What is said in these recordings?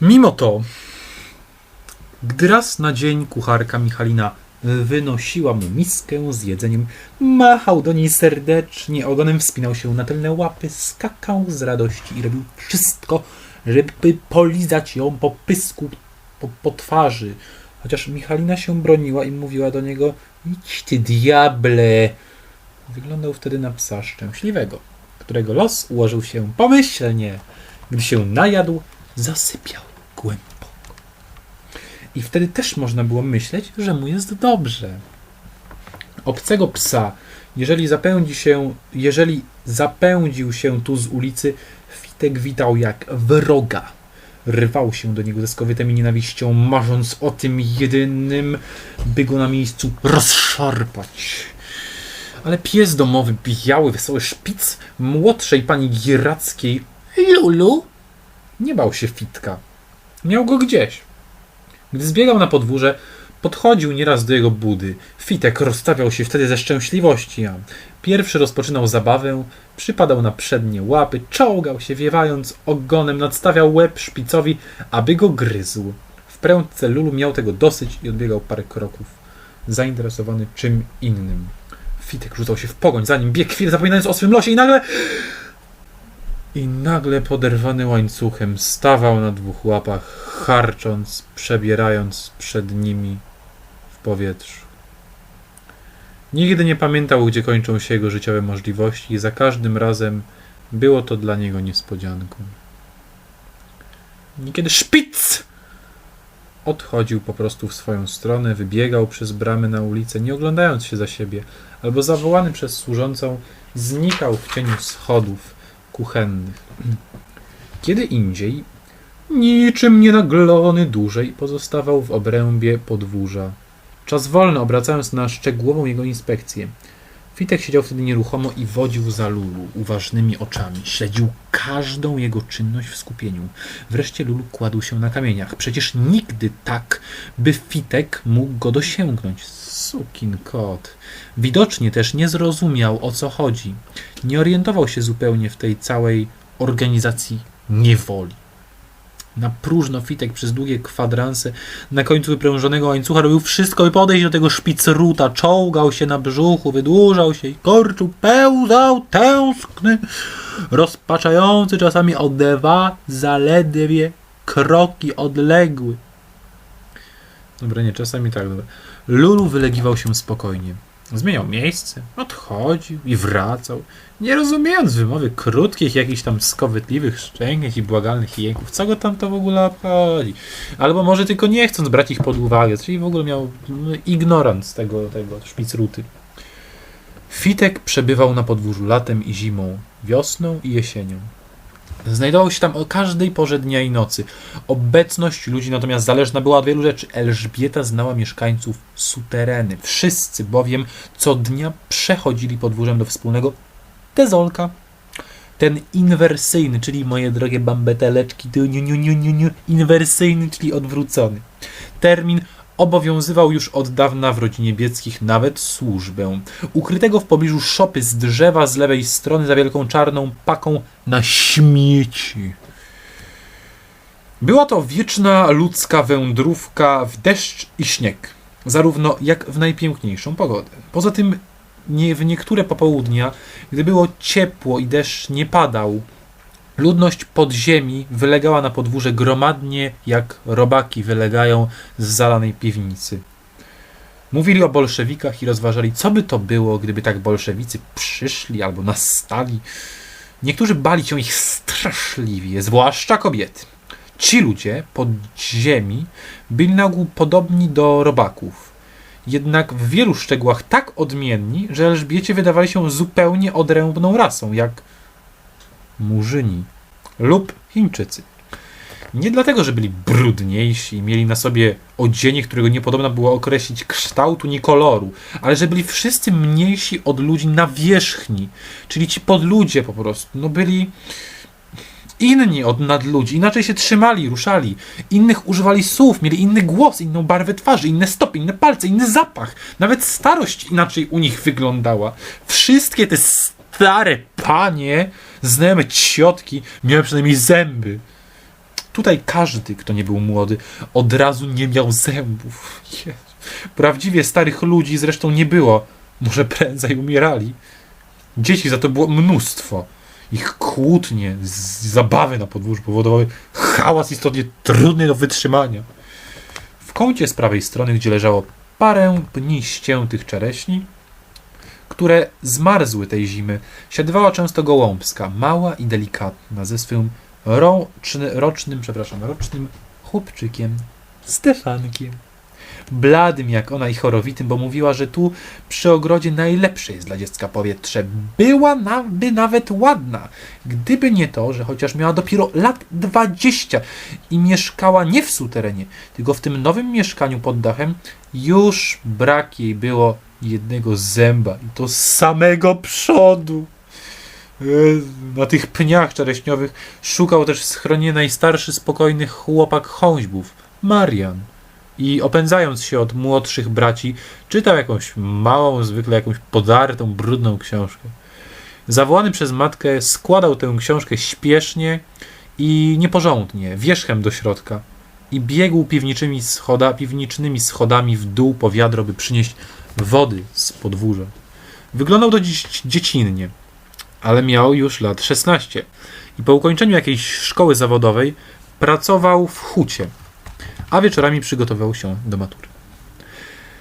Mimo to, gdy raz na dzień kucharka Michalina wynosiła mu miskę z jedzeniem, machał do niej serdecznie, ogonem wspinał się na tylne łapy, skakał z radości i robił wszystko, żeby polizać ją po pysku, po, po twarzy. Chociaż Michalina się broniła i mówiła do niego: Idź ty diable! Wyglądał wtedy na psa szczęśliwego, którego los ułożył się pomyślnie. Gdy się najadł, zasypiał głęboko. I wtedy też można było myśleć, że mu jest dobrze. Obcego psa, jeżeli zapędzi się, jeżeli zapędził się tu z ulicy, Fitek witał jak wroga. Rwał się do niego ze skowytem i nienawiścią, marząc o tym jedynym, by go na miejscu rozszarpać. Ale pies domowy, biały, wesoły szpic młodszej pani Gierackiej, Lulu, nie bał się Fitka. Miał go gdzieś. Gdy zbiegał na podwórze, podchodził nieraz do jego budy. Fitek rozstawiał się wtedy ze szczęśliwości, a pierwszy rozpoczynał zabawę, przypadał na przednie łapy, czołgał się wiewając ogonem, nadstawiał łeb szpicowi, aby go gryzł. W prędce Lulu miał tego dosyć i odbiegał parę kroków, zainteresowany czym innym. Fitek rzucał się w pogoń, za nim biegł chwilę, zapominając o swym losie i nagle... I nagle poderwany łańcuchem stawał na dwóch łapach, charcząc, przebierając przed nimi w powietrzu. Nigdy nie pamiętał, gdzie kończą się jego życiowe możliwości i za każdym razem było to dla niego niespodzianką. Niekiedy szpic! Odchodził po prostu w swoją stronę, wybiegał przez bramy na ulicę, nie oglądając się za siebie, albo zawołany przez służącą, znikał w cieniu schodów kuchennych. Kiedy indziej, niczym nienaglony dłużej pozostawał w obrębie podwórza. Czas wolny obracając na szczegółową jego inspekcję. Fitek siedział wtedy nieruchomo i wodził za Lulu uważnymi oczami. Śledził każdą jego czynność w skupieniu. Wreszcie Lulu kładł się na kamieniach. Przecież nigdy tak, by Fitek mógł go dosięgnąć. Sukin kot. Widocznie też nie zrozumiał, o co chodzi. Nie orientował się zupełnie w tej całej organizacji niewoli. Na próżno Fitek przez długie kwadranse na końcu wyprężonego łańcucha robił wszystko, by podejść do tego szpicruta. Czołgał się na brzuchu, wydłużał się i korczył, pełzał, tęskny, rozpaczający czasami o dwa zaledwie kroki odległy. Dobra, nie, czasami tak, dobra. Lulu wylegiwał się spokojnie. Zmieniał miejsce, odchodził i wracał, nie rozumiejąc wymowy krótkich, jakichś tam skowytliwych szczęk i błagalnych jęków. Co go tam to w ogóle obchodzi? Albo może tylko nie chcąc brać ich pod uwagę, czyli w ogóle miał no, ignorant tego, tego szpicruty. Fitek przebywał na podwórzu latem i zimą, wiosną i jesienią. Znajdował się tam o każdej porze dnia i nocy. Obecność ludzi natomiast zależna była od wielu rzeczy. Elżbieta znała mieszkańców sutereny. Wszyscy bowiem co dnia przechodzili podwórzem do wspólnego tezolka. Ten inwersyjny, czyli moje drogie bambeteleczki, inwersyjny, czyli odwrócony. Termin obowiązywał już od dawna w rodzinie Bieckich nawet służbę. Ukrytego w pobliżu szopy z drzewa z lewej strony za wielką czarną paką na śmieci. Była to wieczna ludzka wędrówka w deszcz i śnieg, zarówno jak w najpiękniejszą pogodę. Poza tym nie, w niektóre popołudnia, gdy było ciepło i deszcz nie padał, ludność podziemi wylegała na podwórze gromadnie, jak robaki wylegają z zalanej piwnicy. Mówili o bolszewikach i rozważali, co by to było, gdyby tak bolszewicy przyszli albo nastali. Niektórzy bali się ich straszliwie, zwłaszcza kobiety. Ci ludzie podziemi byli na ogół podobni do robaków jednak w wielu szczegółach tak odmienni, że Elżbiecie wydawali się zupełnie odrębną rasą, jak Murzyni lub Chińczycy. Nie dlatego, że byli brudniejsi i mieli na sobie odzienie, którego nie podobno było określić kształtu ni koloru, ale że byli wszyscy mniejsi od ludzi na wierzchni, czyli ci podludzie po prostu, no byli inni od nadludzi, inaczej się trzymali, ruszali, innych używali słów, mieli inny głos, inną barwę twarzy, inne stopy, inne palce, inny zapach. Nawet starość inaczej u nich wyglądała. Wszystkie te stare panie, znajome ciotki, miały przynajmniej zęby. Tutaj każdy, kto nie był młody, od razu nie miał zębów. Jezu. Prawdziwie starych ludzi zresztą nie było. Może prędzej umierali. Dzieci za to było mnóstwo. Ich kłótnie, zabawy na podwórzu powodowały hałas istotnie trudny do wytrzymania. W kącie z prawej strony, gdzie leżało parę pni ściętych czereśni, które zmarzły tej zimy, siadywała często gołąbska, mała i delikatna, ze swym roczny, rocznym, przepraszam, rocznym chłopczykiem, Stefankiem. Bladym jak ona i chorowitym, bo mówiła, że tu przy ogrodzie najlepsze jest dla dziecka powietrze. Była na, by nawet ładna, gdyby nie to, że chociaż miała dopiero lat 20 i mieszkała nie w suterenie, tylko w tym nowym mieszkaniu pod dachem, już brak jej było jednego zęba i to z samego przodu. Jezu, Na tych pniach czereśniowych szukał też schronienia najstarszy spokojny chłopak chąźbów, Marian. I opędzając się od młodszych braci, czytał jakąś małą, zwykle jakąś podartą, brudną książkę. Zawołany przez matkę, składał tę książkę śpiesznie i nieporządnie, wierzchem do środka i biegł piwniczymi schoda, piwnicznymi schodami w dół po wiadro, by przynieść wody z podwórza. Wyglądał dość dziecinnie, ale miał już lat 16 i po ukończeniu jakiejś szkoły zawodowej pracował w hucie, a wieczorami przygotowywał się do matury.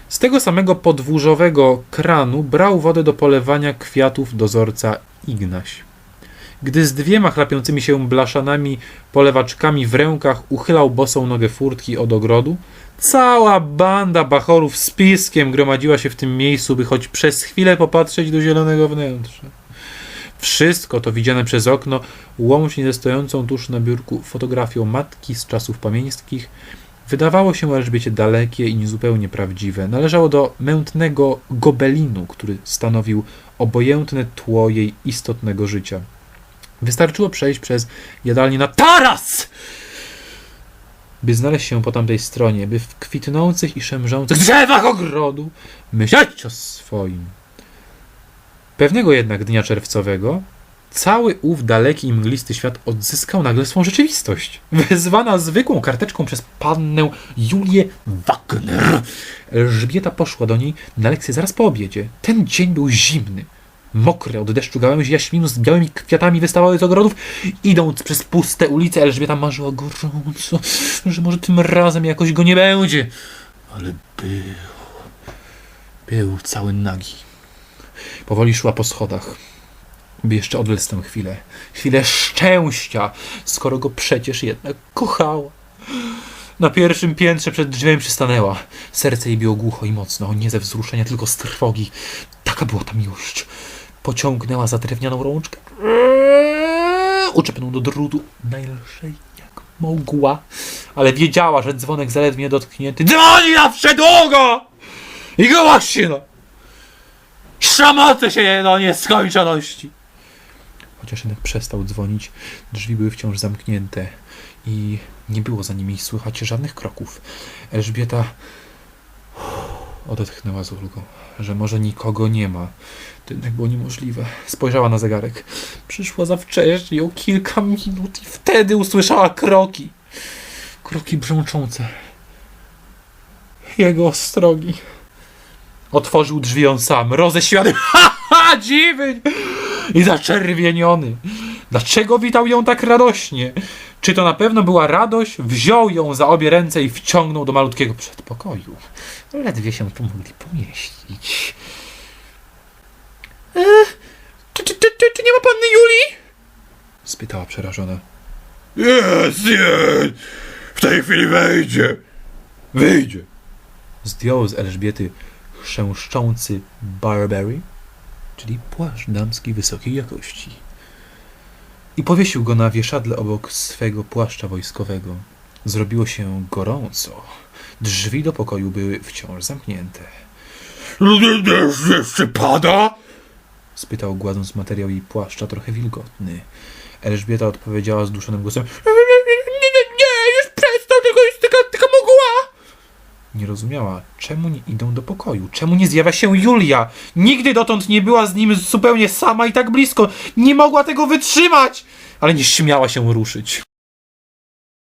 Z tego samego podwórzowego kranu brał wodę do polewania kwiatów dozorca Ignaś. Gdy z dwiema chlapiącymi się blaszanami polewaczkami w rękach uchylał bosą nogę furtki od ogrodu, cała banda bachorów z piskiem gromadziła się w tym miejscu, by choć przez chwilę popatrzeć do zielonego wnętrza. Wszystko to widziane przez okno, łącznie ze stojącą tuż na biurku fotografią matki z czasów pamięckich, wydawało się Elżbiecie dalekie i niezupełnie prawdziwe. Należało do mętnego gobelinu, który stanowił obojętne tło jej istotnego życia. Wystarczyło przejść przez jadalnię na taras, by znaleźć się po tamtej stronie, by w kwitnących i szemrzących drzewach ogrodu myśleć o swoim. Pewnego jednak dnia czerwcowego cały ów daleki i mglisty świat odzyskał nagle swą rzeczywistość. Wezwana zwykłą karteczką przez pannę Julię Wagner. Elżbieta poszła do niej na lekcję zaraz po obiedzie. Ten dzień był zimny. Mokre od deszczu gałęzi jaśminu z białymi kwiatami wystawały z ogrodów. Idąc przez puste ulice, Elżbieta marzyła gorąco, że może tym razem jakoś go nie będzie. Ale był. Był cały nagi. Powoli szła po schodach, by jeszcze odwlec tę chwilę. Chwilę szczęścia, skoro go przecież jednak kochała. Na pierwszym piętrze przed drzwiami przystanęła. Serce jej biło głucho i mocno, nie ze wzruszenia, tylko z trwogi. Taka była ta miłość. Pociągnęła za drewnianą rączkę. Uczepnął do drutu najlżej jak mogła, ale wiedziała, że dzwonek zaledwie dotknięty dzwoni zawsze długo i głośno. Szamotę się do nieskończoności. Chociaż jednak przestał dzwonić, drzwi były wciąż zamknięte i nie było za nimi słychać żadnych kroków. Elżbieta odetchnęła z ulgą, że może nikogo nie ma. To jednak było niemożliwe. Spojrzała na zegarek. Przyszła za wcześnie, o kilka minut i wtedy usłyszała kroki. Kroki brzęczące. Jego ostrogi. Otworzył drzwi on sam, roześmiany. Ha, ha, dziwień! I zaczerwieniony. Dlaczego witał ją tak radośnie? Czy to na pewno była radość? Wziął ją za obie ręce i wciągnął do malutkiego przedpokoju. Ledwie się tu mogli pomieścić. E, czy, czy, czy, czy, czy nie ma panny Julii? spytała przerażona. Jest, jest! W tej chwili wejdzie! Wyjdzie! Zdjął z Elżbiety chrzęszczący Barberry, czyli płaszcz damski wysokiej jakości. I powiesił go na wieszadle obok swego płaszcza wojskowego. Zrobiło się gorąco. Drzwi do pokoju były wciąż zamknięte. Deszcz jeszcze pada? spytał, gładząc materiał jej płaszcza, trochę wilgotny. Elżbieta odpowiedziała zduszonym głosem: Nie, nie, nie, nie już przestał, tylko jest taka, taka mgła! Nie rozumiała, czemu nie idą do pokoju, czemu nie zjawia się Julia. Nigdy dotąd nie była z nim zupełnie sama i tak blisko. Nie mogła tego wytrzymać, ale nie śmiała się ruszyć.